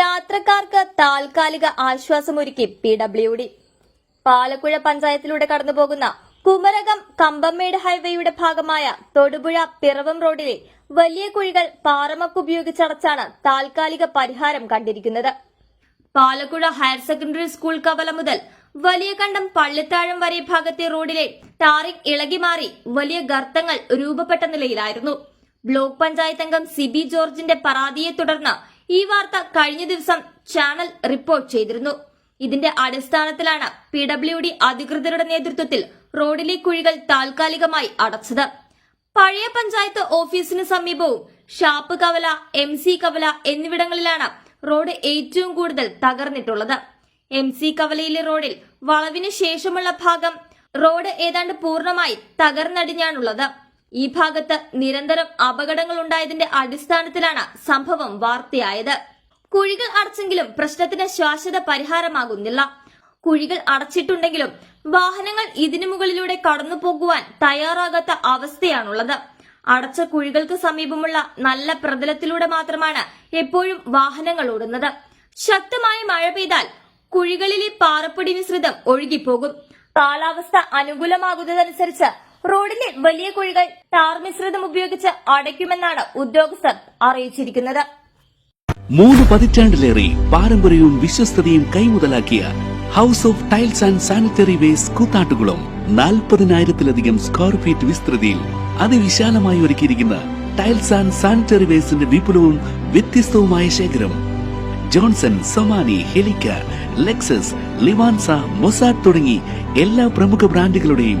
യാത്രക്കാർക്ക് താൽക്കാലിക ആശ്വാസമൊരുക്കി പി ഡബ്ല്യു ഡി. പാലക്കുഴ പഞ്ചായത്തിലൂടെ കടന്നുപോകുന്ന കുമരകം കമ്പമേട് ഹൈവേയുടെ ഭാഗമായ തൊടുപുഴ പിറവം റോഡിലെ വലിയ കുഴികൾ പാറമക്ക് ഉപയോഗിച്ചടച്ചാണ് താൽക്കാലിക പരിഹാരം കണ്ടിരിക്കുന്നത്. പാലക്കുഴ ഹയർ സെക്കൻഡറി സ്കൂൾ കവല മുതൽ വലിയ കണ്ടം പള്ളിത്താഴം വരെ ഭാഗത്തെ റോഡിലെ ടാറിംഗ് ഇളകി മാറി വലിയ ഗർത്തങ്ങൾ രൂപപ്പെട്ട നിലയിലായിരുന്നു. ബ്ലോക്ക് പഞ്ചായത്ത് അംഗം സിബി ജോർജിന്റെ പരാതിയെ തുടർന്ന് ഈ വാർത്ത കഴിഞ്ഞ ദിവസം ചാനൽ റിപ്പോർട്ട് ചെയ്തിരുന്നു. ഇതിന്റെ അടിസ്ഥാനത്തിലാണ് പി ഡബ്ല്യു ഡി അധികൃതരുടെ നേതൃത്വത്തിൽ റോഡിലെ കുഴികൾ താൽക്കാലികമായി അടച്ചത്. പഴയ പഞ്ചായത്ത് ഓഫീസിന് സമീപവും ഷാപ്പ് കവല എം സി കവല എന്നിവിടങ്ങളിലാണ് റോഡ് ഏറ്റവും കൂടുതൽ തകർന്നിട്ടുള്ളത്. എം സി കവലയിലെ റോഡിൽ വളവിന് ശേഷമുള്ള ഭാഗം റോഡ് ഏതാണ്ട് പൂർണമായി തകർന്നടിഞ്ഞാണുള്ളത്. ഈ ഭാഗത്ത് നിരന്തരം അപകടങ്ങൾ ഉണ്ടായതിന്റെ അടിസ്ഥാനത്തിലാണ് സംഭവം വാർത്തയായത്. കുഴികൾ അടച്ചെങ്കിലും പ്രശ്നത്തിന് ശാശ്വത പരിഹാരമാകുന്നില്ല. കുഴികൾ അടച്ചിട്ടുണ്ടെങ്കിലും വാഹനങ്ങൾ ഇതിനു മുകളിലൂടെ കടന്നു പോകുവാൻ തയ്യാറാകാത്ത അവസ്ഥയാണുള്ളത്. അടച്ച കുഴികൾക്ക് സമീപമുള്ള നല്ല പ്രതലത്തിലൂടെ മാത്രമാണ് എപ്പോഴും വാഹനങ്ങൾ ഓടുന്നത്. ശക്തമായ മഴ പെയ്താൽ കുഴികളിലെ പാറപ്പൊടി മിശ്രിതം ഒഴുകിപ്പോകും. കാലാവസ്ഥ അനുകൂലമാകുന്നതനുസരിച്ച് റോഡിലെ വലിയ കുഴികൾ ടാർ മിശ്രിതം ഉപയോഗിച്ച് അടയ്ക്കുമെന്നാണ് ഉദ്യോഗസ്ഥർ അറിയിച്ചിരിക്കുന്നത്. മൂന്ന് പതിറ്റാണ്ടിലേറെ പാരമ്പര്യവും വിശ്വസ്തതയും കൈമുതലാക്കിയ house of tiles and sanitary waste Koothattukulam നാൽപ്പതിനായിരത്തിലധികം സ്ക്വയർ ഫീറ്റ് വിസ്തൃതിയിൽ അതിവിശാലമായി ഒരുക്കിയിരിക്കുന്ന ടൈൽസ് ആൻഡ് സാനിറ്ററി വേസ്റ്റിന്റെ വിപുലവും വ്യത്യസ്തവുമായ ശേഖരം. ജോൺസൺ സൊമാനി ഹെലിക്ക ലെക്സസ് ലിവാൻസ മൊസാഡ് തുടങ്ങി എല്ലാ പ്രമുഖ ബ്രാൻഡുകളുടെയും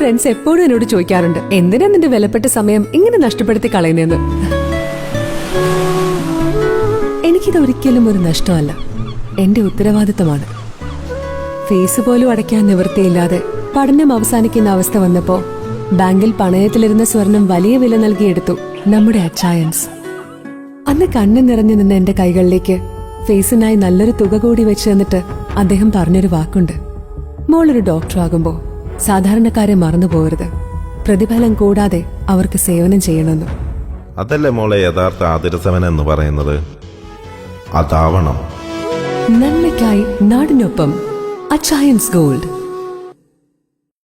friends എപ്പോഴും എന്നോട് ചോദിക്കാറുണ്ട് എന്തിനാ നിന്റെ വിലപ്പെട്ട സമയം ഇങ്ങനെ നഷ്ടപ്പെടുത്തി കളയുന്നതെന്ന്? എനിക്കിത് ഒരിക്കലും ഒരു നഷ്ടമല്ല. എന്റെ ഉത്തരവാദിത്തമാണ്. ഫീസ് പോലും അടയ്ക്കാൻ നിവൃത്തിയില്ലാതെ പഠനം അവസാനിക്കുന്ന അവസ്ഥ വന്നപ്പോ ബാങ്കിൽ പണയത്തിലിരുന്ന സ്വർണം വലിയ വില നൽകിയെടുത്തു നമ്മുടെ അച്ചായൻസ്. അന്ന് കണ്ണു നിറഞ്ഞു നിന്ന എന്റെ കൈകളിലേക്ക് ഫേസിനായി നല്ലൊരു തുക കൂടി വെച്ച് തന്നിട്ട് അദ്ദേഹം പറഞ്ഞൊരു വാക്കുണ്ട്. മോളൊരു ഡോക്ടറാകുമ്പോ സാധാരണക്കാരെ മറന്നു പോകരുത്. പ്രതിഫലം കൂടാതെ അവർക്ക് സേവനം ചെയ്യണമെന്നും. അതല്ലേ മോളെ യഥാർത്ഥ ആതിരസവൻ എന്ന് പറയുന്നത്? അതാവണം. നന്മയ്ക്കായി നാടിനൊപ്പം അച്ചായൻസ് ഗോൾഡ്.